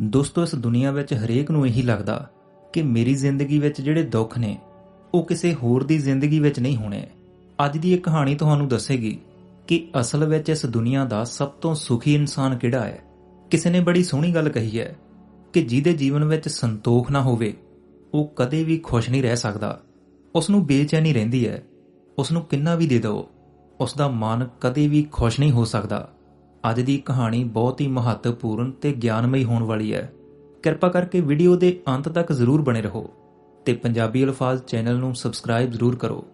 ਦੋਸਤੋ, ਇਸ ਦੁਨੀਆ ਵਿੱਚ ਹਰੇਕ ਨੂੰ ਇਹੀ ਲੱਗਦਾ ਕਿ ਮੇਰੀ ਜ਼ਿੰਦਗੀ ਵਿੱਚ ਜਿਹੜੇ ਦੁੱਖ ਨੇ, ਉਹ ਕਿਸੇ ਹੋਰ ਦੀ ਜ਼ਿੰਦਗੀ ਵਿੱਚ ਨਹੀਂ ਹੋਣੇ। ਅੱਜ ਦੀ ਇਹ ਕਹਾਣੀ ਤੁਹਾਨੂੰ ਦੱਸੇਗੀ ਕਿ ਅਸਲ ਵਿੱਚ ਇਸ ਦੁਨੀਆ ਦਾ ਸਭ ਤੋਂ ਸੁਖੀ ਇਨਸਾਨ ਕਿਹੜਾ ਹੈ? ਕਿਸੇ ਨੇ ਬੜੀ ਸੋਹਣੀ ਗੱਲ ਕਹੀ ਹੈ ਕਿ ਜਿਹਦੇ ਜੀਵਨ ਵਿੱਚ ਸੰਤੋਖ ਨਾ ਹੋਵੇ, ਉਹ ਕਦੇ ਵੀ ਖੁਸ਼ ਨਹੀਂ ਰਹਿ ਸਕਦਾ। ਉਸ ਨੂੰ ਬੇਚੈਨੀ ਰਹਿੰਦੀ ਹੈ। ਉਸ ਨੂੰ ਕਿੰਨਾ ਵੀ ਦੇ ਦਿਓ ਉਸ ਦਾ ਮਨ ਕਦੇ ਵੀ ਖੁਸ਼ ਨਹੀਂ ਹੋ ਸਕਦਾ। ਅੱਜ ਦੀ ਕਹਾਣੀ ਬਹੁਤ ਹੀ ਮਹੱਤਵਪੂਰਨ ਤੇ ਗਿਆਨਮਈ ਹੋਣ ਵਾਲੀ ਹੈ। ਕਿਰਪਾ ਕਰਕੇ ਵੀਡੀਓ ਦੇ ਅੰਤ ਤੱਕ ਜ਼ਰੂਰ ਬਣੇ ਰਹੋ ਤੇ ਪੰਜਾਬੀ ਅਲਫਾਜ਼ ਚੈਨਲ ਨੂੰ ਸਬਸਕ੍ਰਾਈਬ ਜ਼ਰੂਰ ਕਰੋ।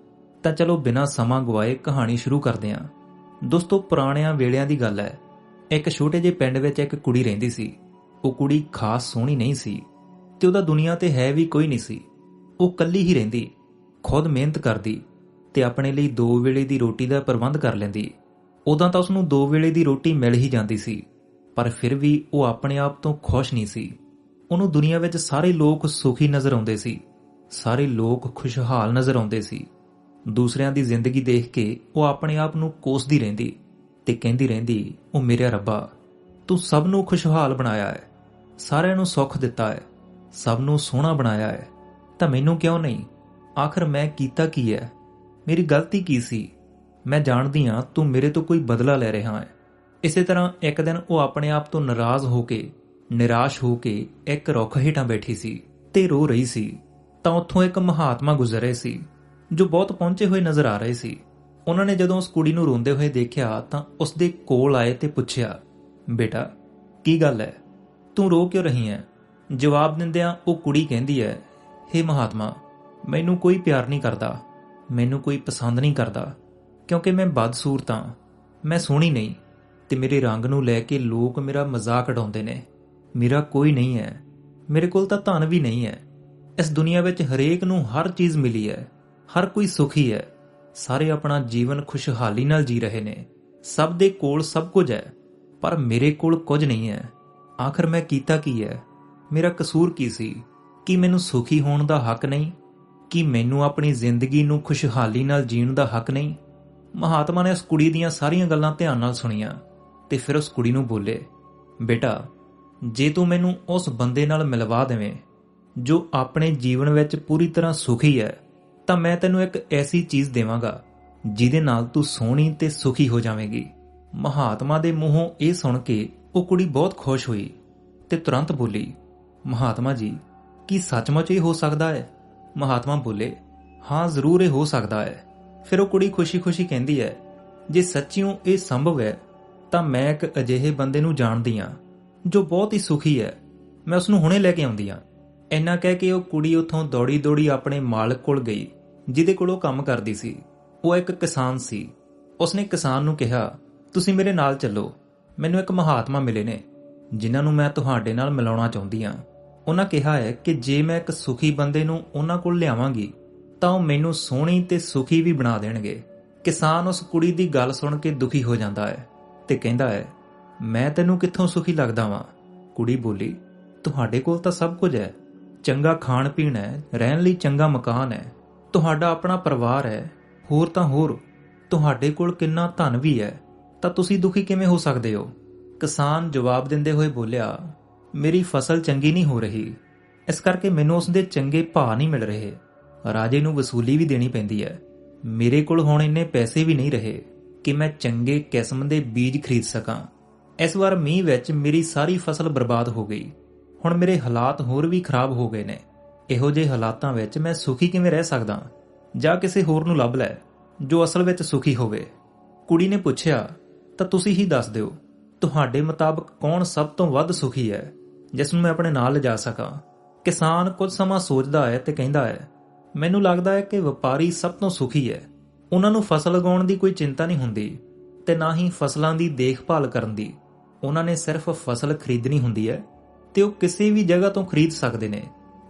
ਤਾਂ ਚਲੋ ਬਿਨਾਂ ਸਮਾਂ ਗਵਾਏ ਕਹਾਣੀ ਸ਼ੁਰੂ ਕਰਦੇ ਹਾਂ। ਦੋਸਤੋ, ਪੁਰਾਣਿਆਂ ਵੇਲਿਆਂ ਦੀ ਗੱਲ ਹੈ। ਇੱਕ ਛੋਟੇ ਜਿਹੇ ਪਿੰਡ ਵਿੱਚ ਇੱਕ ਕੁੜੀ ਰਹਿੰਦੀ ਸੀ। ਉਹ ਕੁੜੀ ਖਾਸ ਸੋਹਣੀ ਨਹੀਂ ਸੀ ਤੇ ਉਹਦਾ ਦੁਨੀਆ ਤੇ ਹੈ ਵੀ ਕੋਈ ਨਹੀਂ ਸੀ। ਉਹ ਕੱਲੀ ਹੀ ਰਹਿੰਦੀ, ਖੁਦ ਮਿਹਨਤ ਕਰਦੀ ਤੇ ਆਪਣੇ ਲਈ ਦੋ ਵੇਲੇ ਦੀ ਰੋਟੀ ਦਾ ਪ੍ਰਬੰਧ ਕਰ ਲੈਂਦੀ। ਉਦਾਂ ਤਾਂ ਉਸ ਨੂੰ ਦੋ ਵੇਲੇ ਦੀ ਰੋਟੀ ਮਿਲ ਹੀ ਜਾਂਦੀ ਸੀ, ਪਰ ਫਿਰ ਵੀ ਉਹ ਆਪਣੇ ਆਪ ਤੋਂ ਖੁਸ਼ ਨਹੀਂ ਸੀ। ਉਹਨੂੰ ਦੁਨੀਆ ਵਿੱਚ ਸਾਰੇ ਲੋਕ ਸੁਖੀ ਨਜ਼ਰ ਆਉਂਦੇ ਸੀ, ਸਾਰੇ ਲੋਕ ਖੁਸ਼ਹਾਲ ਨਜ਼ਰ ਆਉਂਦੇ ਸੀ। ਦੂਸਰਿਆਂ ਦੀ ਜ਼ਿੰਦਗੀ ਦੇਖ ਕੇ ਉਹ ਆਪਣੇ ਆਪ ਨੂੰ ਕੋਸਦੀ ਰਹਿੰਦੀ ਤੇ ਕਹਿੰਦੀ ਰਹਿੰਦੀ, ਉਹ ਮੇਰੇ ਰੱਬਾ, ਤੂੰ ਸਭ ਨੂੰ ਖੁਸ਼ਹਾਲ ਬਣਾਇਆ ਹੈ, ਸਾਰਿਆਂ ਨੂੰ ਸੁੱਖ ਦਿੱਤਾ ਹੈ, ਸਭ ਨੂੰ ਸੋਹਣਾ ਬਣਾਇਆ ਹੈ। ਤਾਂ ਮੈਨੂੰ ਕਿਉਂ ਨਹੀਂ? ਆਖਰ ਮੈਂ ਕੀਤਾ ਕੀ ਹੈ? ਮੇਰੀ ਗਲਤੀ ਕੀ ਸੀ? ਮੈਂ ਜਾਣਦੀ ਹਾਂ ਤੂੰ ਮੇਰੇ ਤੋਂ ਕੋਈ ਬਦਲਾ ਲੈ ਰਿਹਾ ਹੈ। ਇਸੇ ਤਰ੍ਹਾਂ ਇੱਕ ਦਿਨ ਉਹ ਆਪਣੇ ਆਪ ਤੋਂ ਨਾਰਾਜ਼ ਹੋ ਕੇ, ਨਿਰਾਸ਼ ਹੋ ਕੇ ਇੱਕ ਰੁੱਖ ਹੇਠਾਂ ਬੈਠੀ ਸੀ ਤੇ ਰੋ ਰਹੀ ਸੀ। ਤਾਂ ਉੱਥੋਂ ਇੱਕ ਮਹਾਤਮਾ ਗੁਜ਼ਰ ਰਹੇ ਸੀ, ਜੋ ਬਹੁਤ ਪਹੁੰਚੇ ਹੋਏ ਨਜ਼ਰ ਆ ਰਹੇ ਸੀ। ਉਹਨਾਂ ਨੇ ਜਦੋਂ ਉਸ ਕੁੜੀ ਨੂੰ ਰੋਂਦੇ ਹੋਏ ਦੇਖਿਆ ਤਾਂ ਉਸ ਦੇ ਕੋਲ ਆਏ ਤੇ ਪੁੱਛਿਆ, ਬੇਟਾ, ਕੀ ਗੱਲ ਹੈ? ਤੂੰ ਰੋ ਕਿਉਂ ਰਹੀ ਹੈ? ਜਵਾਬ ਦਿੰਦਿਆਂ ਉਹ ਕੁੜੀ ਕਹਿੰਦੀ ਹੈ हे ਮਹਾਤਮਾ, ਮੈਨੂੰ ਕੋਈ ਪਿਆਰ ਨਹੀਂ ਕਰਦਾ, ਮੈਨੂੰ ਕੋਈ ਪਸੰਦ ਨਹੀਂ ਕਰਦਾ। ਕਿਉਂਕਿ ਮੈਂ ਬਦਸੂਰਤ ਹਾਂ। ਮੈਂ ਸੋਹਣੀ ਨਹੀਂ ਤੇ ਮੇਰੇ ਰੰਗ ਨੂੰ ਲੈ ਕੇ ਲੋਕ ਮੇਰਾ ਮਜ਼ਾਕ ਉਡਾਉਂਦੇ ਨੇ। ਮੇਰਾ ਕੋਈ ਨਹੀਂ ਹੈ। ਮੇਰੇ ਕੋਲ ਤਾਂ ਧਨ ਵੀ ਨਹੀਂ ਹੈ। ਇਸ ਦੁਨੀਆ ਵਿੱਚ ਹਰੇਕ ਨੂੰ ਹਰ ਚੀਜ਼ ਮਿਲੀ ਹੈ। ਹਰ ਕੋਈ ਸੁਖੀ ਹੈ। ਸਾਰੇ ਆਪਣਾ ਜੀਵਨ ਖੁਸ਼ਹਾਲੀ ਨਾਲ ਜੀ ਰਹੇ ਨੇ। ਸਭ ਦੇ ਕੋਲ ਸਭ ਕੁਝ ਹੈ। ਪਰ ਮੇਰੇ ਕੋਲ ਕੁਝ ਨਹੀਂ ਹੈ। ਆਖਰ ਮੈਂ ਕੀਤਾ ਕੀ ਹੈ? ਮੇਰਾ ਕਸੂਰ ਕੀ ਸੀ? ਕੀ ਮੈਨੂੰ ਸੁਖੀ ਹੋਣ ਦਾ ਹੱਕ ਨਹੀਂ? ਕੀ ਮੈਨੂੰ ਆਪਣੀ ਜ਼ਿੰਦਗੀ ਨੂੰ ਖੁਸ਼ਹਾਲੀ ਨਾਲ ਜੀਣ ਦਾ ਹੱਕ ਨਹੀਂ? ਮਹਾਤਮਾ ਨੇ ਉਸ ਕੁੜੀ ਦੀਆਂ ਸਾਰੀਆਂ ਗੱਲਾਂ ਧਿਆਨ ਨਾਲ ਸੁਣੀਆਂ ਤੇ ਫਿਰ ਉਸ ਕੁੜੀ ਨੂੰ ਬੋਲੇ, ਬੇਟਾ, ਜੇ ਤੂੰ ਮੈਨੂੰ ਉਸ ਬੰਦੇ ਨਾਲ ਮਿਲਵਾ ਦੇਵੇਂ ਜੋ ਆਪਣੇ ਜੀਵਨ ਵਿੱਚ ਪੂਰੀ ਤਰ੍ਹਾਂ ਸੁਖੀ ਹੈ, ਤਾਂ ਮੈਂ ਤੈਨੂੰ ਇੱਕ ਐਸੀ ਚੀਜ਼ ਦੇਵਾਂਗਾ ਜਿਹਦੇ ਨਾਲ ਤੂੰ ਸੋਹਣੀ ਤੇ ਸੁਖੀ ਹੋ ਜਾਵੇਂਗੀ। ਮਹਾਤਮਾ ਦੇ ਮੂੰਹੋਂ ਇਹ ਸੁਣ ਕੇ ਉਹ ਕੁੜੀ ਬਹੁਤ ਖੁਸ਼ ਹੋਈ ਤੇ ਤੁਰੰਤ ਬੋਲੀ, ਮਹਾਤਮਾ ਜੀ, ਕੀ ਸੱਚਮੁੱਚ ਇਹ ਹੋ ਸਕਦਾ ਹੈ? ਮਹਾਤਮਾ ਬੋਲੇ, ਹਾਂ, ਜ਼ਰੂਰ ਇਹ ਹੋ ਸਕਦਾ ਹੈ। ਫਿਰ ਉਹ ਕੁੜੀ ਖੁਸ਼ੀ-ਖੁਸ਼ੀ ਕਹਿੰਦੀ ਹੈ, ਜੇ ਸੱਚਿਓ ਇਹ ਸੰਭਵ ਹੈ, ਤਾਂ ਮੈਂ ਇੱਕ ਅਜਿਹੇ ਬੰਦੇ ਨੂੰ ਜਾਣਦੀ ਹਾਂ, ਜੋ ਬਹੁਤ ਹੀ ਸੁਖੀ ਹੈ। ਮੈਂ ਉਸ ਨੂੰ ਹੁਣੇ ਲੈ ਕੇ ਆਉਂਦੀ ਹਾਂ। ਇੰਨਾ ਕਹਿ ਕੇ ਉਹ ਕੁੜੀ ਉੱਥੋਂ ਦੌੜੀ-ਦੌੜੀ ਆਪਣੇ ਮਾਲਕ ਕੋਲ ਗਈ, ਜਿਹਦੇ ਕੋਲ ਉਹ ਕੰਮ ਕਰਦੀ ਸੀ। ਉਹ ਇੱਕ ਕਿਸਾਨ ਸੀ। ਉਸਨੇ ਕਿਸਾਨ ਨੂੰ ਕਿਹਾ, ਤੁਸੀਂ ਮੇਰੇ ਨਾਲ ਚੱਲੋ। ਮੈਨੂੰ ਇੱਕ ਮਹਾਤਮਾ ਮਿਲੇ ਨੇ, ਜਿਨ੍ਹਾਂ ਨੂੰ ਮੈਂ ਤੁਹਾਡੇ ਨਾਲ ਮਿਲਾਉਣਾ ਚਾਹੁੰਦੀ ਹਾਂ। ਉਹਨਾਂ ਕਿਹਾ ਹੈ ਕਿ ਜੇ ਮੈਂ ਇੱਕ ਸੁਖੀ ਬੰਦੇ ਨੂੰ ਉਹਨਾਂ ਕੋਲ ਲਿਆਵਾਂਗੀ ਤਾਂ ਉਹ ਮੈਨੂੰ ਸੋਹਣੀ ਤੇ ਸੁਖੀ ਵੀ ਬਣਾ ਦੇਣਗੇ। ਕਿਸਾਨ ਉਸ ਕੁੜੀ ਦੀ ਗੱਲ ਸੁਣ ਕੇ ਦੁਖੀ ਹੋ ਜਾਂਦਾ ਹੈ ਤੇ ਕਹਿੰਦਾ ਹੈ, ਮੈਂ ਤੈਨੂੰ ਕਿੱਥੋਂ ਸੁਖੀ ਲੱਗਦਾ ਵਾਂ? ਕੁੜੀ ਬੋਲੀ, ਤੁਹਾਡੇ ਕੋਲ ਤਾਂ ਸਭ ਕੁਝ ਹੈ। ਚੰਗਾ ਖਾਣ ਪੀਣ ਹੈ, ਰਹਿਣ ਲਈ ਚੰਗਾ ਮਕਾਨ ਹੈ। ਤੁਹਾਡਾ ਆਪਣਾ ਪਰਿਵਾਰ ਹੈ। ਹੋਰ ਤਾਂ ਹੋਰ, ਤੁਹਾਡੇ ਕੋਲ ਕਿੰਨਾ ਧਨ ਵੀ ਹੈ। ਤਾਂ ਤੁਸੀਂ ਦੁਖੀ ਕਿਵੇਂ ਹੋ ਸਕਦੇ ਹੋ? ਕਿਸਾਨ ਜਵਾਬ ਦਿੰਦੇ ਹੋਏ ਬੋਲਿਆ, ਮੇਰੀ ਫਸਲ ਚੰਗੀ ਨਹੀਂ ਹੋ ਰਹੀ। ਇਸ ਕਰਕੇ ਮੈਨੂੰ ਉਸ ਦੇ ਚੰਗੇ ਭਾਅ ਨਹੀਂ ਮਿਲ ਰਹੇ। ਰਾਜੇ ਨੂੰ ਵਸੂਲੀ ਵੀ ਦੇਣੀ ਪੈਂਦੀ ਹੈ। ਮੇਰੇ ਕੋਲ ਹੁਣ ਇੰਨੇ ਪੈਸੇ ਵੀ ਨਹੀਂ ਰਹੇ ਕਿ ਮੈਂ ਚੰਗੇ ਕਿਸਮ ਦੇ ਬੀਜ ਖਰੀਦ ਸਕਾਂ। ਇਸ ਵਾਰ ਮੀਂਹ ਵਿੱਚ ਮੇਰੀ ਸਾਰੀ ਫਸਲ ਬਰਬਾਦ ਹੋ ਗਈ। ਹੁਣ ਮੇਰੇ ਹਾਲਾਤ ਹੋਰ ਵੀ ਖਰਾਬ ਹੋ ਗਏ ਨੇ। ਇਹੋ ਜਿਹੇ ਹਾਲਾਤਾਂ ਵਿੱਚ ਮੈਂ ਸੁਖੀ ਕਿਵੇਂ ਰਹਿ ਸਕਦਾ? ਜਾਂ ਕਿਸੇ ਹੋਰ ਨੂੰ ਲੱਭ ਲੈ, ਜੋ ਅਸਲ ਵਿੱਚ ਸੁਖੀ ਹੋਵੇ? ਕੁੜੀ ਨੇ ਪੁੱਛਿਆ, ਤਾਂ ਤੁਸੀਂ ਹੀ ਦੱਸ ਦਿਓ, ਤੁਹਾਡੇ ਮੁਤਾਬਕ ਕੌਣ ਸਭ ਤੋਂ ਵੱਧ ਸੁਖੀ ਹੈ, ਜਿਸ ਨੂੰ ਮੈਂ ਆਪਣੇ ਨਾਲ ਲਿਜਾ ਸਕਾਂ? ਕਿਸਾਨ ਕੁਝ ਸਮਾਂ ਸੋਚਦਾ ਹੈ ਤੇ ਕਹਿੰਦਾ ਹੈ ਮੈਨੂੰ ਲੱਗਦਾ ਹੈ ਕਿ ਵਪਾਰੀ ਸਭ ਤੋਂ ਸੁਖੀ ਹੈ। ਉਹਨਾਂ ਨੂੰ ਫਸਲ ਉਗਾਉਣ ਦੀ ਕੋਈ ਚਿੰਤਾ ਨਹੀਂ ਹੁੰਦੀ ਤੇ ਨਾ ਹੀ ਫਸਲਾਂ ਦੀ ਦੇਖਭਾਲ ਕਰਨ ਦੀ। ਉਹਨਾਂ ਨੇ ਸਿਰਫ ਫਸਲ ਖਰੀਦਣੀ ਹੁੰਦੀ ਹੈ ਤੇ ਉਹ ਕਿਸੇ ਵੀ ਜਗ੍ਹਾ ਤੋਂ ਖਰੀਦ ਸਕਦੇ ਨੇ।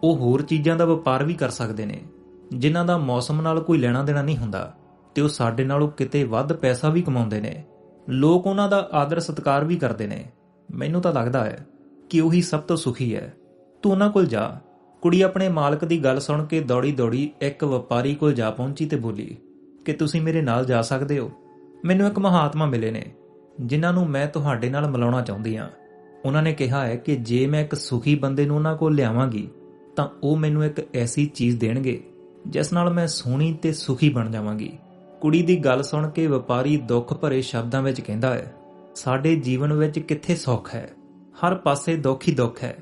ਉਹ ਹੋਰ ਚੀਜ਼ਾਂ ਦਾ ਵਪਾਰ ਵੀ ਕਰ ਸਕਦੇ ਨੇ, ਜਿਨ੍ਹਾਂ ਦਾ ਮੌਸਮ ਨਾਲ ਕੋਈ ਲੈਣਾ ਦੇਣਾ ਨਹੀਂ ਹੁੰਦਾ ਤੇ ਉਹ ਸਾਡੇ ਨਾਲੋਂ ਕਿਤੇ ਵੱਧ ਪੈਸਾ ਵੀ ਕਮਾਉਂਦੇ ਨੇ। ਲੋਕ ਉਹਨਾਂ ਦਾ ਆਦਰ ਸਤਿਕਾਰ ਵੀ ਕਰਦੇ ਨੇ। ਮੈਨੂੰ ਤਾਂ ਲੱਗਦਾ ਹੈ ਕਿ ਉਹੀ ਸਭ ਤੋਂ ਸੁਖੀ ਹੈ। ਤੂੰ ਉਹਨਾਂ ਕੋਲ ਜਾ। ਕੁੜੀ ਆਪਣੇ ਮਾਲਕ ਦੀ ਗੱਲ ਸੁਣ ਕੇ ਦੌੜੀ-ਦੌੜੀ ਇੱਕ ਵਪਾਰੀ ਕੋਲ ਜਾ ਪਹੁੰਚੀ ਤੇ ਬੋਲੀ, ਕਿ ਤੁਸੀਂ ਮੇਰੇ ਨਾਲ ਜਾ ਸਕਦੇ ਹੋ? ਮੈਨੂੰ ਇੱਕ ਮਹਾਤਮਾ ਮਿਲੇ ਨੇ, ਜਿਨ੍ਹਾਂ ਨੂੰ ਮੈਂ ਤੁਹਾਡੇ ਨਾਲ ਮਿਲਾਉਣਾ ਚਾਹੁੰਦੀ ਹਾਂ। ਉਹਨਾਂ ਨੇ ਕਿਹਾ ਹੈ ਕਿ ਜੇ ਮੈਂ ਇੱਕ ਸੁਖੀ ਬੰਦੇ ਨੂੰ ਉਹਨਾਂ ਕੋਲ ਲਿਆਵਾਂਗੀ, ਤਾਂ ਉਹ ਮੈਨੂੰ ਇੱਕ ਐਸੀ ਚੀਜ਼ ਦੇਣਗੇ, ਜਿਸ ਨਾਲ ਮੈਂ ਸੋਹਣੀ ਤੇ ਸੁਖੀ ਬਣ ਜਾਵਾਂਗੀ। ਕੁੜੀ ਦੀ ਗੱਲ ਸੁਣ ਕੇ ਵਪਾਰੀ ਦੁੱਖ ਭਰੇ ਸ਼ਬਦਾਂ ਵਿੱਚ ਕਹਿੰਦਾ ਹੈ, ਸਾਡੇ ਜੀਵਨ ਵਿੱਚ ਕਿੱਥੇ ਸੁੱਖ ਹੈ? ਹਰ ਪਾਸੇ ਦੁੱਖ ਹੀ ਦੁੱਖ ਹੈ।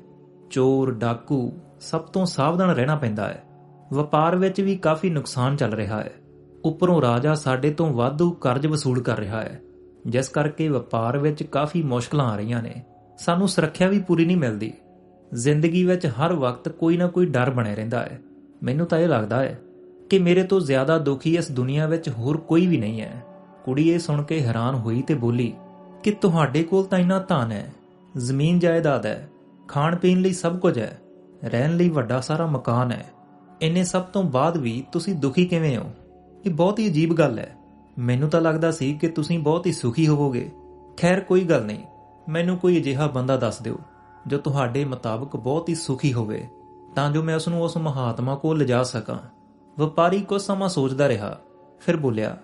ਚੋਰ, ਡਾਕੂ ਸਭ ਤੋਂ ਸਾਵਧਾਨ ਰਹਿਣਾ ਪੈਂਦਾ ਹੈ। ਵਪਾਰ ਵਿੱਚ ਵੀ ਕਾਫੀ ਨੁਕਸਾਨ ਚੱਲ ਰਿਹਾ ਹੈ। ਉੱਪਰੋਂ ਰਾਜਾ ਸਾਡੇ ਤੋਂ ਵਾਧੂ ਕਰਜ਼ ਵਸੂਲ ਕਰ ਰਿਹਾ ਹੈ। ਜਿਸ ਕਰਕੇ ਵਪਾਰ ਵਿੱਚ ਕਾਫੀ ਮੁਸ਼ਕਲਾਂ ਆ ਰਹੀਆਂ ਨੇ। ਸਾਨੂੰ ਸੁਰੱਖਿਆ ਵੀ ਪੂਰੀ ਨਹੀਂ ਮਿਲਦੀ। ਜ਼ਿੰਦਗੀ ਵਿੱਚ ਹਰ ਵਕਤ ਕੋਈ ਨਾ ਕੋਈ ਡਰ ਬਣਿਆ ਰਹਿੰਦਾ ਹੈ। ਮੈਨੂੰ ਤਾਂ ਇਹ ਲੱਗਦਾ ਹੈ ਕਿ ਮੇਰੇ ਤੋਂ ਜ਼ਿਆਦਾ ਦੁਖੀ ਇਸ ਦੁਨੀਆ ਵਿੱਚ ਹੋਰ ਕੋਈ ਵੀ ਨਹੀਂ ਹੈ। ਕੁੜੀ ਇਹ ਸੁਣ ਕੇ ਹੈਰਾਨ ਹੋਈ ਤੇ ਬੋਲੀ, ਕਿ ਤੁਹਾਡੇ ਕੋਲ ਤਾਂ ਇੰਨਾ ਧਨ ਹੈ। ਜ਼ਮੀਨ ਜਾਇਦਾਦ ਹੈ। ਖਾਣ ਪੀਣ ਲਈ ਸਭ ਕੁਝ ਹੈ। ਰਹਿਣ ਲਈ ਵੱਡਾ ਸਾਰਾ ਮਕਾਨ ਹੈ। ਇੰਨੇ ਸਭ ਤੋਂ ਬਾਅਦ ਵੀ ਤੁਸੀਂ ਦੁਖੀ ਕਿਵੇਂ ਹੋ? ਇਹ ਬਹੁਤ ਹੀ ਅਜੀਬ ਗੱਲ ਹੈ। ਮੈਨੂੰ ਤਾਂ ਲੱਗਦਾ ਸੀ ਕਿ ਤੁਸੀਂ ਬਹੁਤ ਹੀ ਸੁਖੀ ਹੋਵੋਗੇ। ਖੈਰ, ਕੋਈ ਗੱਲ ਨਹੀਂ। ਮੈਨੂੰ ਕੋਈ ਅਜਿਹਾ ਬੰਦਾ ਦੱਸ ਦਿਓ, ਜੋ ਤੁਹਾਡੇ ਮੁਤਾਬਕ ਬਹੁਤ ਹੀ ਸੁਖੀ ਹੋਵੇ। ਤਾਂ ਜੋ ਮੈਂ ਉਸ ਨੂੰ ਉਸ ਮਹਾਤਮਾ ਕੋਲ ਲਿਜਾ ਸਕਾਂ। ਵਪਾਰੀ ਕੁਝ ਸਮਾਂ ਸੋਚਦਾ ਰਿਹਾ, ਫਿਰ ਬੋਲਿਆ,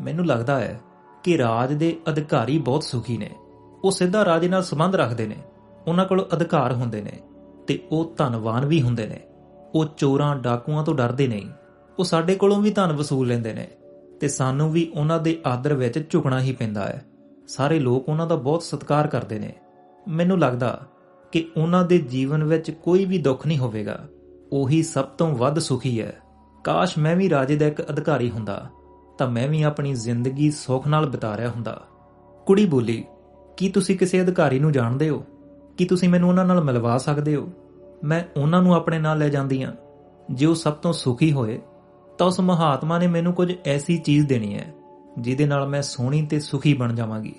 ਮੈਨੂੰ ਲੱਗਦਾ ਹੈ ਕਿ ਰਾਜ ਦੇ ਅਧਿਕਾਰੀ ਬਹੁਤ ਸੁਖੀ ਨੇ। ਉਹ ਸਿੱਧਾ ਰਾਜੇ ਨਾਲ ਸੰਬੰਧ ਰੱਖਦੇ ਨੇ। ਉਹਨਾਂ ਕੋਲ ਅਧਿਕਾਰ ਹੁੰਦੇ ਨੇ। ਤੇ ਉਹ ਧਨਵਾਨ ਵੀ ਹੁੰਦੇ ਨੇ। ਉਹ ਚੋਰਾਂ, ਡਾਕੂਆਂ ਤੋਂ ਡਰਦੇ ਨਹੀਂ। ਉਹ ਸਾਡੇ ਕੋਲੋਂ ਵੀ ਧਨ ਵਸੂਲ ਲੈਂਦੇ ਨੇ ਤੇ ਸਾਨੂੰ ਵੀ ਉਹਨਾਂ ਦੇ ਆਦਰ ਵਿੱਚ ਝੁਕਣਾ ਹੀ ਪੈਂਦਾ ਹੈ। ਸਾਰੇ ਲੋਕ ਉਹਨਾਂ ਦਾ ਬਹੁਤ ਸਤਿਕਾਰ ਕਰਦੇ ਨੇ। ਮੈਨੂੰ ਲੱਗਦਾ ਕਿ ਉਹਨਾਂ ਦੇ ਜੀਵਨ ਵਿੱਚ ਕੋਈ ਵੀ ਦੁੱਖ ਨਹੀਂ ਹੋਵੇਗਾ। ਉਹੀ ਸਭ ਤੋਂ ਵੱਧ ਸੁਖੀ ਹੈ। ਕਾਸ਼ ਮੈਂ ਵੀ ਰਾਜੇ ਦਾ ਇੱਕ ਅਧਿਕਾਰੀ ਹੁੰਦਾ, ਤਾਂ ਮੈਂ ਵੀ ਆਪਣੀ ਜ਼ਿੰਦਗੀ ਸੁੱਖ ਨਾਲ ਬਿਤਾ ਰਿਹਾ ਹੁੰਦਾ। ਕੁੜੀ ਬੋਲੀ, ਕੀ ਤੁਸੀਂ ਕਿਸੇ ਅਧਿਕਾਰੀ ਨੂੰ ਜਾਣਦੇ ਹੋ? ਕੀ ਤੁਸੀਂ ਮੈਨੂੰ ਉਹਨਾਂ ਨਾਲ ਮਿਲਵਾ ਸਕਦੇ ਹੋ? ਮੈਂ ਉਹਨਾਂ ਨੂੰ ਆਪਣੇ ਨਾਲ ਲੈ ਜਾਂਦੀ ਹਾਂ। ਜੇ ਉਹ ਸਭ ਤੋਂ ਸੁਖੀ ਹੋਏ, ਤਾਂ ਉਸ ਮਹਾਤਮਾ ਨੇ ਮੈਨੂੰ ਕੁਝ ਐਸੀ ਚੀਜ਼ ਦੇਣੀ ਹੈ, ਜਿਹਦੇ ਨਾਲ ਮੈਂ ਸੋਹਣੀ ਤੇ ਸੁਖੀ ਬਣ ਜਾਵਾਂਗੀ।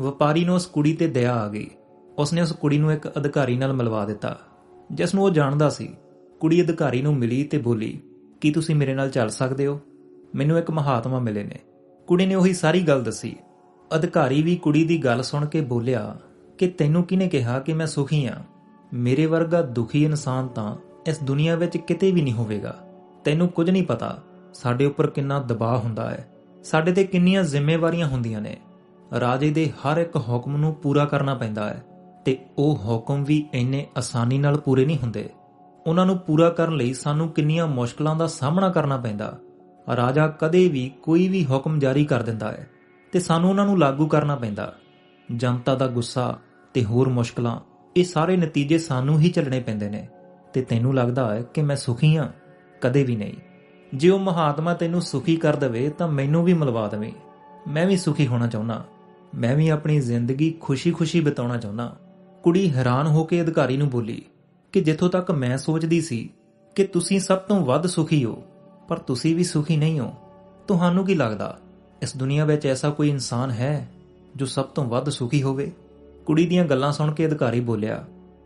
ਵਪਾਰੀ ਨੂੰ ਉਸ ਕੁੜੀ ਤੇ ਦਇਆ ਆ ਗਈ। ਉਸਨੇ ਉਸ ਕੁੜੀ ਨੂੰ ਇੱਕ ਅਧਿਕਾਰੀ ਨਾਲ ਮਿਲਵਾ ਦਿੱਤਾ, ਜਿਸ ਨੂੰ ਉਹ ਜਾਣਦਾ ਸੀ। ਕੁੜੀ ਅਧਿਕਾਰੀ ਨੂੰ ਮਿਲੀ ਤੇ ਬੋਲੀ, ਕੀ ਤੁਸੀਂ ਮੇਰੇ ਨਾਲ ਚੱਲ ਸਕਦੇ ਹੋ? ਮੈਨੂੰ ਇੱਕ ਮਹਾਤਮਾ ਮਿਲੇ ਨੇ। ਕੁੜੀ ਨੇ ਉਹੀ ਸਾਰੀ ਗੱਲ ਦੱਸੀ। ਅਧਿਕਾਰੀ ਵੀ ਕੁੜੀ ਦੀ ਗੱਲ ਸੁਣ ਕੇ ਬੋਲਿਆ ਕਿ ਤੈਨੂੰ ਕਿਹਨੇ ਕਿਹਾ ਕਿ ਮੈਂ ਸੁਖੀ ਹਾਂ ਮੇਰੇ ਵਰਗਾ ਦੁਖੀ ਇਨਸਾਨ ਤਾਂ ਇਸ ਦੁਨੀਆ ਵਿੱਚ ਕਿਤੇ ਵੀ ਨਹੀਂ ਹੋਵੇਗਾ। ਤੈਨੂੰ ਕੁਝ ਨਹੀਂ ਪਤਾ ਸਾਡੇ ਉੱਪਰ ਕਿੰਨਾ ਦਬਾਅ ਹੁੰਦਾ ਹੈ। ਸਾਡੇ ਤੇ ਕਿੰਨੀਆਂ ਜ਼ਿੰਮੇਵਾਰੀਆਂ ਹੁੰਦੀਆਂ ਨੇ। ਰਾਜੇ ਦੇ ਹਰ ਇੱਕ ਹੁਕਮ ਨੂੰ ਪੂਰਾ ਕਰਨਾ ਪੈਂਦਾ ਹੈ ਤੇ ਉਹ ਹੁਕਮ ਵੀ ਇੰਨੇ ਆਸਾਨੀ ਨਾਲ ਪੂਰੇ ਨਹੀਂ ਹੁੰਦੇ। ਉਹਨਾਂ ਨੂੰ ਪੂਰਾ ਕਰਨ ਲਈ ਸਾਨੂੰ ਕਿੰਨੀਆਂ ਮੁਸ਼ਕਲਾਂ ਦਾ ਸਾਹਮਣਾ ਕਰਨਾ ਪੈਂਦਾ। ਰਾਜਾ ਕਦੇ ਵੀ ਕੋਈ ਵੀ ਹੁਕਮ ਜਾਰੀ ਕਰ ਦਿੰਦਾ ਹੈ ਤੇ ਸਾਨੂੰ ਉਹਨਾਂ ਨੂੰ ਲਾਗੂ ਕਰਨਾ ਪੈਂਦਾ। ਜਨਤਾ ਦਾ ਗੁੱਸਾ ਤੇ ਹੋਰ ਮੁਸ਼ਕਲਾਂ, ਇਹ ਸਾਰੇ ਨਤੀਜੇ ਸਾਨੂੰ ਹੀ ਝੱਲਣੇ ਪੈਂਦੇ ਨੇ। ਤੇ ਤੈਨੂੰ ਲੱਗਦਾ ਹੈ ਕਿ ਮੈਂ ਸੁਖੀ ਹਾਂ? ਕਦੇ ਵੀ ਨਹੀਂ। ਜੇ ਉਹ ਮਹਾਤਮਾ ਤੈਨੂੰ ਸੁਖੀ ਕਰ ਦੇਵੇ, ਤਾਂ ਮੈਨੂੰ ਵੀ ਮਿਲਵਾ ਦੇਵੇ। ਮੈਂ ਵੀ ਸੁਖੀ ਹੋਣਾ ਚਾਹੁੰਦਾ। ਮੈਂ ਵੀ ਆਪਣੀ ਜ਼ਿੰਦਗੀ ਖੁਸ਼ੀ-ਖੁਸ਼ੀ ਬਿਤਾਉਣਾ ਚਾਹੁੰਦਾ। ਕੁੜੀ ਹੈਰਾਨ ਹੋ ਕੇ ਅਧਿਕਾਰੀ ਨੂੰ ਬੋਲੀ, ਕਿ ਜਿੱਥੋਂ ਤੱਕ ਮੈਂ ਸੋਚਦੀ ਸੀ ਕਿ ਤੁਸੀਂ ਸਭ ਤੋਂ ਵੱਧ ਸੁਖੀ ਹੋ, ਪਰ ਤੁਸੀਂ ਵੀ ਸੁਖੀ ਨਹੀਂ ਹੋ, ਤੁਹਾਨੂੰ ਕੀ ਲੱਗਦਾ? ਇਸ ਦੁਨੀਆ ਵਿੱਚ ਐਸਾ ਕੋਈ ਇਨਸਾਨ ਹੈ ਜੋ ਸਭ ਤੋਂ ਵੱਧ ਸੁਖੀ ਹੋਵੇ? ਕੁੜੀ ਦੀਆਂ ਗੱਲਾਂ ਸੁਣ ਕੇ ਅਧਿਕਾਰੀ ਬੋਲਿਆ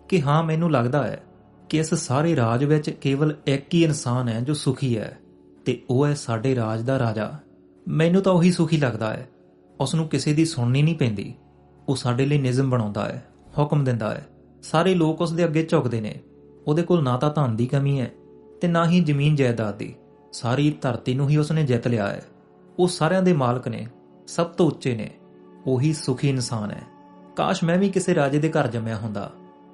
ਕਿ ਹਾਂ, ਮੈਨੂੰ ਲੱਗਦਾ ਹੈ ਕਿ ਇਸ ਸਾਰੇ ਰਾਜ ਵਿੱਚ ਕੇਵਲ ਇੱਕ ਹੀ ਇਨਸਾਨ ਹੈ ਜੋ ਸੁਖੀ ਹੈ ਤੇ ਉਹ ਹੈ ਸਾਡੇ ਰਾਜ ਦਾ ਰਾਜਾ। ਮੈਨੂੰ ਤਾਂ ਉਹੀ ਸੁਖੀ ਲੱਗਦਾ ਹੈ। ਉਸ ਨੂੰ ਕਿਸੇ ਦੀ ਸੁਣਨੀ ਨਹੀਂ ਪੈਂਦੀ। ਉਹ ਸਾਡੇ ਲਈ ਨਿਯਮ ਬਣਾਉਂਦਾ ਹੈ, ਹੁਕਮ ਦਿੰਦਾ ਹੈ। ਸਾਰੇ ਲੋਕ ਉਸ ਦੇ ਅੱਗੇ ਝੁਕਦੇ ਨੇ। ਉਹਦੇ ਕੋਲ ਨਾ ਤਾਂ ਧਨ ਦੀ ਕਮੀ ਹੈ ਤੇ ਨਾ ਹੀ ਜ਼ਮੀਨ ਜਾਇਦਾਦ ਦੀ। ਸਾਰੀ ਧਰਤੀ ਨੂੰ ਹੀ ਉਸਨੇ ਜਿੱਤ ਲਿਆ ਹੈ। ਉਹ ਸਾਰਿਆਂ ਦੇ ਮਾਲਕ ਨੇ, ਸਭ ਤੋਂ ਉੱਚੇ ਨੇ। ਉਹੀ ਸੁਖੀ ਇਨਸਾਨ ਹੈ। ਕਾਸ਼ ਮੈਂ ਵੀ ਕਿਸੇ ਰਾਜੇ ਦੇ ਘਰ ਜੰਮਿਆ ਹੁੰਦਾ,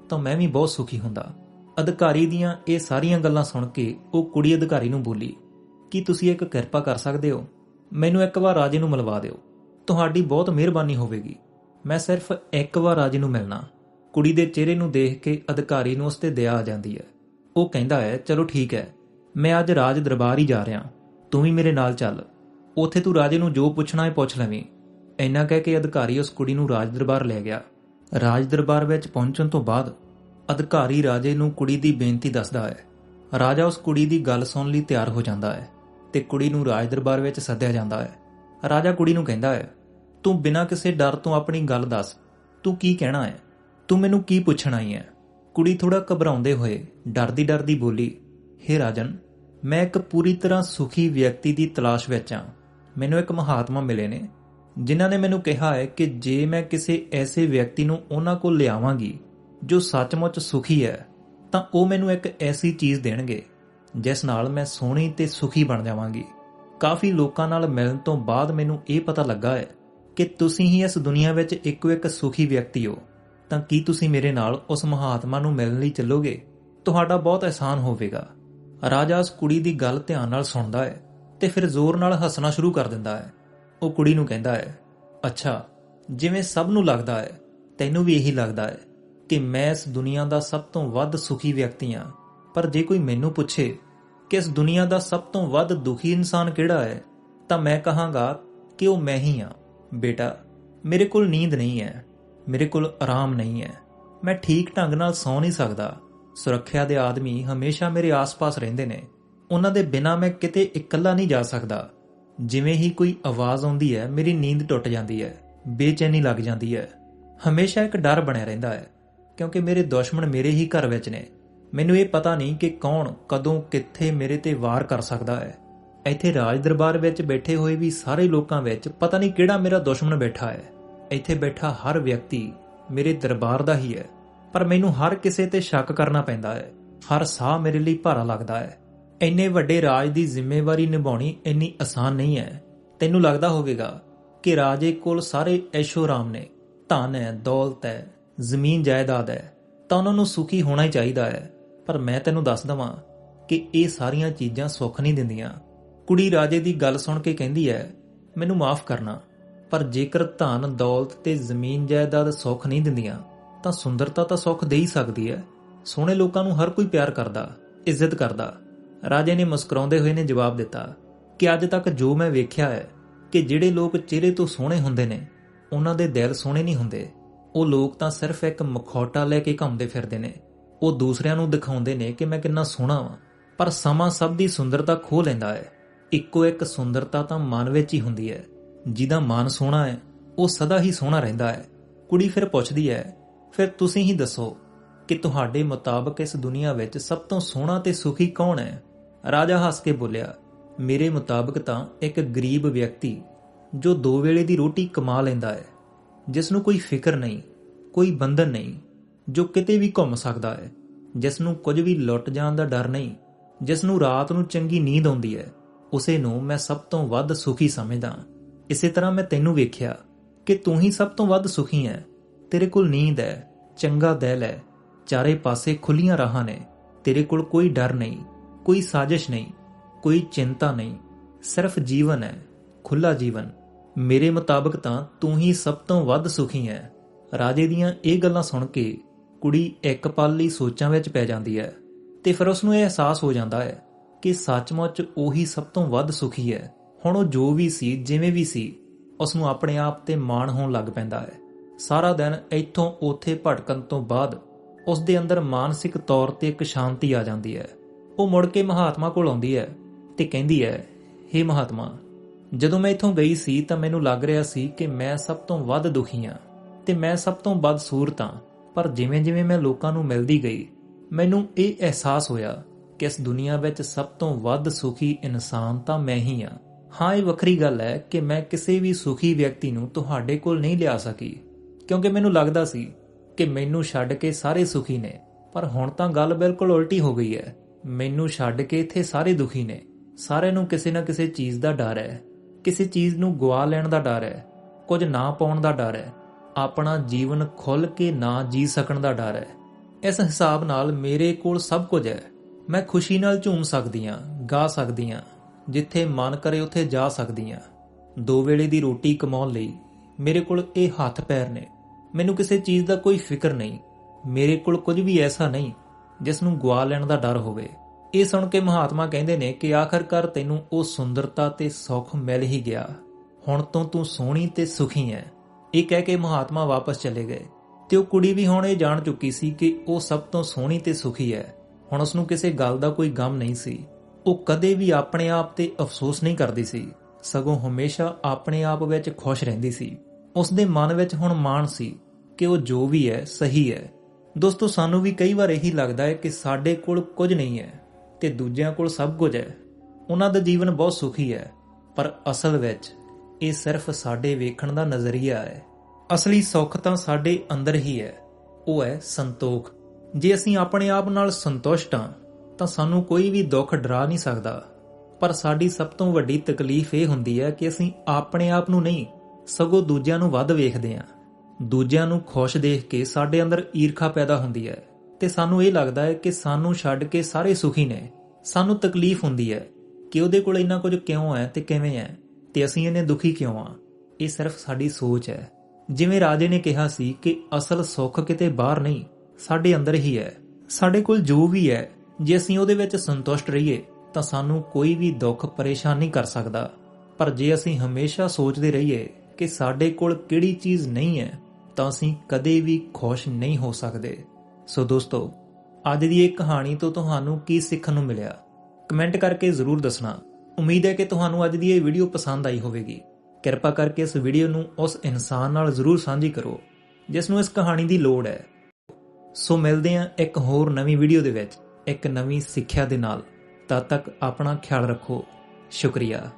ਤਾਂ ਮੈਂ ਵੀ ਬਹੁਤ ਸੁਖੀ ਹੁੰਦਾ। ਅਧਿਕਾਰੀ ਦੀਆਂ ਇਹ ਸਾਰੀਆਂ ਗੱਲਾਂ ਸੁਣ ਕੇ ਉਹ ਕੁੜੀ ਅਧਿਕਾਰੀ ਨੂੰ ਬੋਲੀ, ਕੀ ਤੁਸੀਂ ਇੱਕ ਕਿਰਪਾ ਕਰ ਸਕਦੇ ਹੋ? ਮੈਨੂੰ ਇੱਕ ਵਾਰ ਰਾਜੇ ਨੂੰ ਮਿਲਵਾ ਦਿਓ। ਤੁਹਾਡੀ ਬਹੁਤ ਮਿਹਰਬਾਨੀ ਹੋਵੇਗੀ। ਮੈਂ ਸਿਰਫ ਇੱਕ ਵਾਰ ਰਾਜੇ ਨੂੰ ਮਿਲਣਾ। ਕੁੜੀ ਦੇ ਚਿਹਰੇ ਨੂੰ ਦੇਖ ਕੇ ਅਧਿਕਾਰੀ ਨੂੰ ਉਸ ਤੇ ਦਇਆ ਆ ਜਾਂਦੀ ਹੈ। ਉਹ ਕਹਿੰਦਾ ਹੈ, ਚਲੋ ਠੀਕ ਹੈ। ਮੈਂ ਅੱਜ ਰਾਜ ਦਰਬਾਰ ਹੀ ਜਾ ਰਿਹਾ। ਤੂੰ ਵੀ ਮੇਰੇ ਨਾਲ ਚੱਲ। ਉੱਥੇ ਤੂੰ ਰਾਜੇ ਨੂੰ ਜੋ ਪੁੱਛਣਾ ਹੈ ਪੁੱਛ ਲਵੀਂ। ਇੰਨਾ ਕਹਿ ਕੇ ਅਧਿਕਾਰੀ ਉਸ ਕੁੜੀ ਨੂੰ ਰਾਜ ਦਰਬਾਰ ਲੈ ਗਿਆ। ਰਾਜ ਦਰਬਾਰ ਵਿੱਚ ਪਹੁੰਚਣ ਤੋਂ ਬਾਅਦ ਅਧਿਕਾਰੀ ਰਾਜੇ ਨੂੰ ਕੁੜੀ ਦੀ ਬੇਨਤੀ ਦੱਸਦਾ ਹੈ। ਰਾਜਾ ਉਸ ਕੁੜੀ ਦੀ ਗੱਲ ਸੁਣਨ ਲਈ ਤਿਆਰ ਹੋ ਜਾਂਦਾ ਹੈ ਤੇ ਕੁੜੀ ਨੂੰ ਰਾਜ ਦਰਬਾਰ ਵਿੱਚ ਸੱਦਿਆ ਜਾਂਦਾ ਹੈ। ਰਾਜਾ ਕੁੜੀ ਨੂੰ ਕਹਿੰਦਾ ਹੈ, ਤੂੰ ਬਿਨਾਂ ਕਿਸੇ ਡਰ ਤੋਂ ਆਪਣੀ ਗੱਲ ਦੱਸ। ਤੂੰ ਕੀ ਕਹਿਣਾ ਹੈ? ਤੂੰ ਮੈਨੂੰ ਕੀ ਪੁੱਛਣਾ ਆਈ ਹੈ? ਕੁੜੀ ਥੋੜਾ ਘਬਰਾਉਂਦੇ ਹੋਏ ਡਰਦੀ ਡਰਦੀ ਬੋਲੀ, ਹੇ ਰਾਜਨ, ਮੈਂ ਇੱਕ ਪੂਰੀ ਤਰ੍ਹਾਂ ਸੁਖੀ ਵਿਅਕਤੀ ਦੀ ਤਲਾਸ਼ ਵਿੱਚ ਹਾਂ। ਮੈਨੂੰ ਇੱਕ ਮਹਾਤਮਾ ਮਿਲੇ ਨੇ। ਜਿਨ੍ਹਾਂ ਨੇ ਮੈਨੂੰ ਕਿਹਾ ਹੈ ਕਿ ਜੇ ਮੈਂ ਕਿਸੇ ਐਸੇ ਵਿਅਕਤੀ ਨੂੰ ਉਹਨਾਂ ਕੋਲ ਲਿਆਵਾਂਗੀ ਜੋ ਸੱਚਮੁੱਚ ਸੁਖੀ ਹੈ, ਤਾਂ ਉਹ ਮੈਨੂੰ ਇੱਕ ਐਸੀ ਚੀਜ਼ ਦੇਣਗੇ, ਜਿਸ ਨਾਲ ਮੈਂ ਸੋਹਣੀ ਤੇ ਸੁਖੀ ਬਣ ਜਾਵਾਂਗੀ। ਕਾਫੀ ਲੋਕਾਂ ਨਾਲ ਮਿਲਣ ਤੋਂ ਬਾਅਦ ਮੈਨੂੰ ਇਹ ਪਤਾ ਲੱਗਾ ਹੈ ਕਿ ਤੁਸੀਂ ਹੀ ਇਸ ਦੁਨੀਆ ਵਿੱਚ ਇੱਕੋ ਇੱਕ ਸੁਖੀ ਵਿਅਕਤੀ ਹੋ। ਤਾਂ ਕੀ ਤੁਸੀਂ ਮੇਰੇ ਨਾਲ ਉਸ ਮਹਾਤਮਾ ਨੂੰ ਮਿਲਣ ਲਈ ਚੱਲੋਗੇ? ਤੁਹਾਡਾ ਬਹੁਤ ਅਹਿਸਾਨ ਹੋਵੇਗਾ। ਰਾਜਾ ਉਸ ਕੁੜੀ ਦੀ ਗੱਲ ਧਿਆਨ ਨਾਲ ਸੁਣਦਾ ਹੈ ਤੇ ਫਿਰ ਜ਼ੋਰ ਨਾਲ ਹੱਸਣਾ ਸ਼ੁਰੂ ਕਰ ਦਿੰਦਾ ਹੈ। ਉਹ ਕੁੜੀ ਨੂੰ ਕਹਿੰਦਾ ਹੈ, ਅੱਛਾ, ਜਿਵੇਂ ਸਭ ਨੂੰ ਲੱਗਦਾ ਹੈ, ਤੈਨੂੰ ਵੀ ਇਹੀ ਲੱਗਦਾ ਹੈ ਕਿ ਮੈਂ ਇਸ ਦੁਨੀਆ ਦਾ ਸਭ ਤੋਂ ਵੱਧ ਸੁਖੀ ਵਿਅਕਤੀ ਹਾਂ। ਪਰ ਜੇ ਕੋਈ ਮੈਨੂੰ ਪੁੱਛੇ ਕਿ ਇਸ ਦੁਨੀਆ ਦਾ ਸਭ ਤੋਂ ਵੱਧ ਦੁਖੀ ਇਨਸਾਨ ਕਿਹੜਾ ਹੈ, ਤਾਂ ਮੈਂ ਕਹਾਂਗਾ ਕਿ ਉਹ ਮੈਂ ਹੀ ਹਾਂ। ਬੇਟਾ, ਮੇਰੇ ਕੋਲ ਨੀਂਦ ਨਹੀਂ ਹੈ, ਮੇਰੇ ਕੋਲ ਆਰਾਮ ਨਹੀਂ ਹੈ। ਮੈਂ ਠੀਕ ਢੰਗ ਨਾਲ ਸੌ ਨਹੀਂ ਸਕਦਾ। ਸੁਰੱਖਿਆ ਦੇ ਆਦਮੀ ਹਮੇਸ਼ਾ ਮੇਰੇ ਆਸ-ਪਾਸ ਰਹਿੰਦੇ ਨੇ। ਉਹਨਾਂ ਦੇ ਬਿਨਾਂ ਮੈਂ ਕਿਤੇ ਇਕੱਲਾ ਨਹੀਂ ਜਾ ਸਕਦਾ। ਜਿਵੇਂ ਹੀ ਕੋਈ ਆਵਾਜ਼ ਆਉਂਦੀ ਹੈ, ਮੇਰੀ ਨੀਂਦ ਟੁੱਟ ਜਾਂਦੀ ਹੈ, ਬੇਚੈਨੀ ਲੱਗ ਜਾਂਦੀ ਹੈ। ਹਮੇਸ਼ਾ ਇੱਕ ਡਰ ਬਣਿਆ ਰਹਿੰਦਾ ਹੈ, ਕਿਉਂਕਿ ਮੇਰੇ ਦੁਸ਼ਮਣ ਮੇਰੇ ਹੀ ਘਰ ਵਿੱਚ ਨੇ। ਮੈਨੂੰ ਇਹ ਪਤਾ ਨਹੀਂ ਕਿ ਕੌਣ ਕਦੋਂ ਕਿੱਥੇ ਮੇਰੇ ਤੇ ਵਾਰ ਕਰ ਸਕਦਾ ਹੈ। ਇੱਥੇ ਰਾਜ ਦਰਬਾਰ ਵਿੱਚ ਬੈਠੇ ਹੋਏ ਵੀ ਸਾਰੇ ਲੋਕਾਂ ਵਿੱਚ ਪਤਾ ਨਹੀਂ ਕਿਹੜਾ ਮੇਰਾ ਦੁਸ਼ਮਣ ਬੈਠਾ ਹੈ। ਇੱਥੇ ਬੈਠਾ ਹਰ ਵਿਅਕਤੀ ਮੇਰੇ ਦਰਬਾਰ ਦਾ ਹੀ ਹੈ, ਪਰ ਮੈਨੂੰ ਹਰ ਕਿਸੇ ਤੇ ਸ਼ੱਕ ਕਰਨਾ ਪੈਂਦਾ ਹੈ। ਹਰ ਸਾਹ ਮੇਰੇ ਲਈ ਭਾਰਾ ਲੱਗਦਾ ਹੈ। ਇੰਨੇ ਵੱਡੇ ਰਾਜ ਦੀ ਜ਼ਿੰਮੇਵਾਰੀ ਨਿਭਾਉਣੀ ਇੰਨੀ ਆਸਾਨ ਨਹੀਂ ਹੈ। ਤੈਨੂੰ ਲੱਗਦਾ ਹੋਵੇਗਾ ਕਿ ਰਾਜੇ ਕੋਲ ਸਾਰੇ ਐਸ਼ੋਰਾਮ ਨੇ। ਧਨ ਹੈ, ਦੌਲਤ ਹੈ, ਜ਼ਮੀਨ ਜਾਇਦਾਦ ਹੈ, ਤਾਂ ਉਹਨਾਂ ਨੂੰ ਸੁਖੀ ਹੋਣਾ ਹੀ ਚਾਹੀਦਾ ਹੈ। ਪਰ ਮੈਂ ਤੈਨੂੰ ਦੱਸ ਦਵਾਂ ਕਿ ਇਹ ਸਾਰੀਆਂ ਚੀਜ਼ਾਂ ਸੁੱਖ ਨਹੀਂ ਦਿੰਦੀਆਂ। ਕੁੜੀ ਰਾਜੇ ਦੀ ਗੱਲ ਸੁਣ ਕੇ ਕਹਿੰਦੀ ਹੈ, ਮੈਨੂੰ ਮਾਫ ਕਰਨਾ, ਪਰ ਜੇਕਰ ਧਨ, ਦੌਲਤ ਤੇ ਜ਼ਮੀਨ ਜਾਇਦਾਦ ਸੁੱਖ ਨਹੀਂ ਦਿੰਦੀਆਂ, ਤਾਂ ਸੁੰਦਰਤਾ ਤਾਂ ਸੁੱਖ ਦੇ ਹੀ ਸਕਦੀ ਹੈ। ਸੋਹਣੇ ਲੋਕਾਂ ਨੂੰ ਹਰ ਕੋਈ ਪਿਆਰ ਕਰਦਾ, ਇੱਜ਼ਤ ਕਰਦਾ। ਰਾਜੇ ਨੇ ਮੁਸਕਰਾਉਂਦੇ ਹੋਏ ਨੇ ਜਵਾਬ ਦਿੱਤਾ ਕਿ ਅੱਜ ਤੱਕ ਜੋ ਮੈਂ ਵੇਖਿਆ ਹੈ ਕਿ ਜਿਹੜੇ ਲੋਕ ਚਿਹਰੇ ਤੋਂ ਸੋਹਣੇ ਹੁੰਦੇ ਨੇ, ਉਹਨਾਂ ਦੇ ਦਿਲ ਸੋਹਣੇ ਨਹੀਂ ਹੁੰਦੇ। ਉਹ ਲੋਕ ਤਾਂ ਸਿਰਫ ਇੱਕ ਮਖੌਟਾ ਲੈ ਕੇ ਘੁੰਮਦੇ ਫਿਰਦੇ ਨੇ। ਉਹ ਦੂਸਰਿਆਂ ਨੂੰ ਦਿਖਾਉਂਦੇ ਨੇ ਕਿ ਮੈਂ ਕਿੰਨਾ ਸੋਹਣਾ ਹਾਂ ਪਰ ਸਮਾਂ ਸਭ ਦੀ ਸੁੰਦਰਤਾ ਖੋ ਲੈਂਦਾ ਹੈ। ਇੱਕੋ ਇੱਕ ਸੁੰਦਰਤਾ ਤਾਂ ਮਨ ਵਿੱਚ ਹੀ ਹੁੰਦੀ ਹੈ। ਜਿਹਦਾ ਮਨ ਸੋਹਣਾ ਹੈ, ਉਹ ਸਦਾ ਹੀ ਸੋਹਣਾ ਰਹਿੰਦਾ ਹੈ। ਕੁੜੀ ਫਿਰ ਪੁੱਛਦੀ ਹੈ, ਫਿਰ ਤੁਸੀਂ ਹੀ ਦੱਸੋ ਕਿ ਤੁਹਾਡੇ ਮੁਤਾਬਕ ਇਸ ਦੁਨੀਆ ਵਿੱਚ ਸਭ ਤੋਂ ਸੋਹਣਾ ਤੇ ਸੁਖੀ ਕੌਣ ਹੈ? ਰਾਜਾ ਹੱਸ ਕੇ ਬੋਲਿਆ, ਮੇਰੇ ਮੁਤਾਬਕ ਤਾਂ ਇੱਕ ਗਰੀਬ ਵਿਅਕਤੀ ਜੋ ਦੋ ਵੇਲੇ ਦੀ ਰੋਟੀ ਕਮਾ ਲੈਂਦਾ ਹੈ ਜਿਸ ਨੂੰ ਕੋਈ ਫਿਕਰ ਨਹੀਂ, ਕੋਈ ਬੰਧਨ ਨਹੀਂ, ਜੋ ਕਿਤੇ ਵੀ ਘੁੰਮ ਸਕਦਾ ਹੈ ਜਿਸ ਨੂੰ ਕੁਝ ਵੀ ਲੁੱਟ ਜਾਣ ਦਾ ਡਰ ਨਹੀਂ ਜਿਸ ਨੂੰ ਰਾਤ ਨੂੰ ਚੰਗੀ ਨੀਂਦ ਆਉਂਦੀ ਹੈ, ਉਸੇ ਨੂੰ ਮੈਂ ਸਭ ਤੋਂ ਵੱਧ ਸੁਖੀ ਸਮਝਦਾ। ਇਸੇ ਤਰ੍ਹਾਂ ਮੈਂ ਤੈਨੂੰ ਵੇਖਿਆ ਕਿ ਤੂੰ ਹੀ ਸਭ ਤੋਂ ਵੱਧ ਸੁਖੀ ਹੈ। ਤੇਰੇ ਕੋਲ ਨੀਂਦ ਹੈ, ਚੰਗਾ ਦਿਲ ਹੈ, ਚਾਰੇ ਪਾਸੇ ਖੁੱਲੀਆਂ ਰਾਹਾਂ ਨੇ, ਤੇਰੇ ਕੋਲ ਕੋਈ ਡਰ ਨਹੀਂ। ਕੋਈ ਸਾਜ਼ਿਸ਼ ਨਹੀਂ, ਕੋਈ ਚਿੰਤਾ ਨਹੀਂ, ਸਿਰਫ ਜੀਵਨ ਹੈ ਖੁੱਲਾ ਜੀਵਨ। ਮੇਰੇ ਮੁਤਾਬਕ ਤਾਂ ਤੂੰ ਹੀ ਸਭ ਤੋਂ ਵੱਧ ਸੁਖੀ ਹੈ। ਰਾਜੇ ਦੀਆਂ ਇਹ ਗੱਲਾਂ ਸੁਣ ਕੇ ਕੁੜੀ ਇੱਕ ਪਲ ਲਈ ਸੋਚਾਂ ਵਿੱਚ ਪੈ ਜਾਂਦੀ ਹੈ ਤੇ ਫਿਰ ਉਸ ਨੂੰ ਇਹ ਅਹਿਸਾਸ ਹੋ ਜਾਂਦਾ ਹੈ ਕਿ ਸੱਚਮੁੱਚ ਉਹੀ ਸਭ ਤੋਂ ਵੱਧ ਸੁਖੀ ਹੈ। ਹੁਣ ਉਹ ਜੋ ਵੀ ਸੀ, ਜਿਵੇਂ ਵੀ ਸੀ ਉਸ ਨੂੰ ਆਪਣੇ ਆਪ ਤੇ ਮਾਣ ਹੋਣ ਲੱਗ ਪੈਂਦਾ ਹੈ। ਸਾਰਾ ਦਿਨ ਇੱਥੋਂ ਉੱਥੇ ਭਟਕਣ ਤੋਂ ਬਾਅਦ ਉਸ ਦੇ ਅੰਦਰ ਮਾਨਸਿਕ ਤੌਰ ਤੇ ਇੱਕ ਸ਼ਾਂਤੀ ਆ ਜਾਂਦੀ ਹੈ। ਉਹ ਮੁੜ ਕੇ ਮਹਾਤਮਾ ਕੋਲ ਆਉਂਦੀ ਹੈ ਤੇ ਕਹਿੰਦੀ ਹੈ हे ਮਹਾਤਮਾ, ਜਦੋਂ ਮੈਂ ਇੱਥੋਂ ਗਈ ਸੀ ਤਾਂ ਮੈਨੂੰ ਲੱਗ ਰਿਹਾ ਸੀ ਕਿ ਮੈਂ ਸਭ ਤੋਂ ਵੱਧ ਦੁਖੀ ਹਾਂ ਤੇ ਮੈਂ ਸਭ ਤੋਂ ਵੱਧ ਸੂਰਤ ਹਾਂ। ਪਰ ਜਿਵੇਂ-ਜਿਵੇਂ ਮੈਂ ਲੋਕਾਂ ਨੂੰ ਮਿਲਦੀ ਗਈ, ਮੈਨੂੰ ਇਹ ਅਹਿਸਾਸ ਹੋਇਆ ਕਿ ਇਸ ਦੁਨੀਆ ਵਿੱਚ ਸਭ ਤੋਂ ਵੱਧ ਸੁਖੀ ਇਨਸਾਨ ਤਾਂ ਮੈਂ ਹੀ ਹਾਂ। ਹਾਂ, ਇਹ ਵੱਖਰੀ ਗੱਲ ਹੈ ਕਿ ਮੈਂ ਕਿਸੇ ਵੀ ਸੁਖੀ ਵਿਅਕਤੀ ਨੂੰ ਤੁਹਾਡੇ ਕੋਲ ਨਹੀਂ ਲਿਆ ਸਕੀ, ਕਿਉਂਕਿ ਮੈਨੂੰ ਲੱਗਦਾ ਸੀ ਕਿ ਮੈਨੂੰ ਛੱਡ ਕੇ ਸਾਰੇ ਸੁਖੀ ਨੇ। ਪਰ ਹੁਣ ਤਾਂ ਗੱਲ ਬਿਲਕੁਲ ਉਲਟੀ ਹੋ ਗਈ ਹੈ। ਮੈਨੂੰ ਛੱਡ ਕੇ ਇੱਥੇ ਸਾਰੇ ਦੁਖੀ ਨੇ। ਸਾਰਿਆਂ ਨੂੰ ਕਿਸੇ ਨਾ ਕਿਸੇ ਚੀਜ਼ ਦਾ ਡਰ ਹੈ। ਕਿਸੇ ਚੀਜ਼ ਨੂੰ ਗਵਾ ਲੈਣ ਦਾ ਡਰ ਹੈ। ਕੁਝ ਨਾ ਪਾਉਣ ਦਾ ਡਰ ਹੈ। ਆਪਣਾ ਜੀਵਨ ਖੁੱਲ ਕੇ ਨਾ ਜੀ ਸਕਣ ਦਾ ਡਰ ਹੈ। ਇਸ ਹਿਸਾਬ ਨਾਲ ਮੇਰੇ ਕੋਲ ਸਭ ਕੁਝ ਹੈ। ਮੈਂ ਖੁਸ਼ੀ ਨਾਲ ਝੂਮ ਸਕਦੀ ਹਾਂ, ਗਾ ਸਕਦੀ ਹਾਂ। ਜਿੱਥੇ ਮਨ ਕਰੇ ਉੱਥੇ ਜਾ ਸਕਦੀ ਹਾਂ। ਦੋ ਵੇਲੇ ਦੀ ਰੋਟੀ ਕਮਾਉਣ ਲਈ ਮੇਰੇ ਕੋਲ ਇਹ ਹੱਥ ਪੈਰ ਨੇ। ਮੈਨੂੰ ਕਿਸੇ ਚੀਜ਼ ਦਾ ਕੋਈ ਫਿਕਰ ਨਹੀਂ। ਮੇਰੇ ਕੋਲ ਕੁਝ ਵੀ ਐਸਾ ਨਹੀਂ। ਜਿਸ ਨੂੰ ਗਵਾ ਲੈਣ ਦਾ ਡਰ ਹੋਵੇ। ਇਹ ਸੁਣ ਕੇ ਮਹਾਤਮਾ ਕਹਿੰਦੇ ਨੇ ਕਿ ਆਖਰਕਾਰ ਤੈਨੂੰ ਉਹ ਸੁੰਦਰਤਾ ਤੇ ਸੁੱਖ ਮਿਲ ਹੀ ਗਿਆ। ਹੁਣ ਤੋਂ ਤੂੰ ਸੋਹਣੀ ਤੇ ਸੁਖੀ ਹੈ ਇਹ ਕਹਿ ਕੇ ਮਹਾਤਮਾ ਵਾਪਸ ਚਲੇ ਗਏ। ਤੇ ਉਹ ਕੁੜੀ ਵੀ ਹੁਣ ਇਹ ਜਾਣ ਚੁੱਕੀ ਸੀ ਕਿ ਉਹ ਸਭ ਤੋਂ ਸੋਹਣੀ ਤੇ ਸੁਖੀ ਹੈ ਹੁਣ ਉਸ ਨੂੰ ਕਿਸੇ ਗੱਲ ਦਾ ਕੋਈ ਗਮ ਨਹੀਂ ਸੀ। ਉਹ ਕਦੇ ਵੀ ਆਪਣੇ ਆਪ ਤੇ ਅਫਸੋਸ ਨਹੀਂ ਕਰਦੀ ਸੀ। ਸਗੋਂ ਹਮੇਸ਼ਾ ਆਪਣੇ ਆਪ ਵਿੱਚ ਖੁਸ਼ ਰਹਿੰਦੀ ਸੀ। ਉਸ ਦੇ ਮਨ ਵਿੱਚ ਹੁਣ ਮਾਣ ਸੀ ਕਿ ਉਹ ਜੋ ਵੀ ਹੈ ਸਹੀ ਹੈ ਦੋਸਤੋ, ਸਾਨੂੰ ਵੀ ਕਈ ਵਾਰ ਇਹੀ ਲੱਗਦਾ ਹੈ ਕਿ ਸਾਡੇ ਕੋਲ ਕੁਝ ਨਹੀਂ ਹੈ ਤੇ ਦੂਜਿਆਂ ਕੋਲ ਸਭ ਕੁਝ ਹੈ। ਉਹਨਾਂ ਦਾ ਜੀਵਨ ਬਹੁਤ ਸੁਖੀ ਹੈ, ਪਰ ਅਸਲ ਵਿੱਚ ਇਹ ਸਿਰਫ ਸਾਡੇ ਵੇਖਣ ਦਾ ਨਜ਼ਰੀਆ ਹੈ। ਅਸਲੀ ਸੁੱਖ ਤਾਂ ਸਾਡੇ ਅੰਦਰ ਹੀ ਹੈ, ਉਹ ਹੈ ਸੰਤੋਖ। ਜੇ ਅਸੀਂ ਆਪਣੇ ਆਪ ਨਾਲ ਸੰਤੁਸ਼ਟ ਹਾਂ, ਤਾਂ ਸਾਨੂੰ ਕੋਈ ਵੀ ਦੁੱਖ ਡਰਾ ਨਹੀਂ ਸਕਦਾ। ਪਰ ਸਾਡੀ ਸਭ ਤੋਂ ਵੱਡੀ ਤਕਲੀਫ ਇਹ ਹੁੰਦੀ ਹੈ ਕਿ ਅਸੀਂ ਆਪਣੇ ਆਪ ਨੂੰ ਨਹੀਂ, ਸਗੋਂ ਦੂਜਿਆਂ ਨੂੰ ਵੱਧ ਵੇਖਦੇ ਹਾਂ। ਦੂਜਿਆਂ ਨੂੰ ਖੁਸ਼ ਦੇਖ ਕੇ ਸਾਡੇ ਅੰਦਰ ਈਰਖਾ ਪੈਦਾ ਹੁੰਦੀ ਹੈ ਤੇ ਸਾਨੂੰ ਇਹ ਲੱਗਦਾ ਹੈ ਕਿ ਸਾਨੂੰ ਛੱਡ ਕੇ ਸਾਰੇ ਸੁਖੀ ਨੇ। ਸਾਨੂੰ ਤਕਲੀਫ ਹੁੰਦੀ ਹੈ ਕਿ ਉਹਦੇ ਕੋਲ ਇੰਨਾ ਕੁਝ ਕਿਉਂ ਹੈ ਤੇ ਕਿਵੇਂ ਹੈ ਤੇ ਅਸੀਂ ਇਹਨੇ ਦੁਖੀ ਕਿਉਂ ਆ ਇਹ ਸਿਰਫ ਸਾਡੀ ਸੋਚ ਹੈ। ਜਿਵੇਂ ਰਾਜੇ ਨੇ ਕਿਹਾ ਸੀ ਕਿ ਅਸਲ ਸੁੱਖ ਕਿਤੇ ਬਾਹਰ ਨਹੀਂ, ਸਾਡੇ ਅੰਦਰ ਹੀ ਹੈ। ਸਾਡੇ ਕੋਲ ਜੋ ਵੀ ਹੈ, ਜੇ ਅਸੀਂ ਉਹਦੇ ਵਿੱਚ ਸੰਤੁਸ਼ਟ ਰਹੀਏ, ਤਾਂ ਸਾਨੂੰ ਕੋਈ ਵੀ ਦੁੱਖ ਪਰੇਸ਼ਾਨ ਨਹੀਂ ਕਰ ਸਕਦਾ। ਪਰ ਜੇ ਅਸੀਂ ਹਮੇਸ਼ਾ ਸੋਚਦੇ ਰਹੀਏ ਕਿ ਸਾਡੇ ਕੋਲ ਕਿਹੜੀ ਚੀਜ਼ ਨਹੀਂ ਹੈ ਤਾਂ ਅਸੀਂ ਕਦੇ ਵੀ ਖੁਸ਼ ਨਹੀਂ ਹੋ ਸਕਦੇ। ਸੋ ਦੋਸਤੋ, ਅੱਜ ਦੀ ਇਹ ਕਹਾਣੀ ਤੋਂ ਤੁਹਾਨੂੰ ਕੀ ਸਿੱਖਣ ਨੂੰ ਮਿਲਿਆ? ਕਮੈਂਟ ਕਰਕੇ ਜ਼ਰੂਰ ਦੱਸਣਾ। ਉਮੀਦ ਹੈ ਕਿ ਤੁਹਾਨੂੰ ਅੱਜ ਦੀ ਇਹ ਵੀਡੀਓ ਪਸੰਦ ਆਈ ਹੋਵੇਗੀ। ਕਿਰਪਾ ਕਰਕੇ ਇਸ ਵੀਡੀਓ ਨੂੰ ਉਸ ਇਨਸਾਨ ਨਾਲ ਜ਼ਰੂਰ ਸਾਂਝੀ ਕਰੋ, ਜਿਸ ਨੂੰ ਇਸ ਕਹਾਣੀ ਦੀ ਲੋੜ ਹੈ। ਸੋ ਮਿਲਦੇ ਹਾਂ ਇੱਕ ਹੋਰ ਨਵੀਂ ਵੀਡੀਓ ਦੇ ਵਿੱਚ, ਇੱਕ ਨਵੀਂ ਸਿੱਖਿਆ ਦੇ ਨਾਲ। ਤਦ ਤੱਕ ਆਪਣਾ ਖਿਆਲ ਰੱਖੋ। ਸ਼ੁਕਰੀਆ।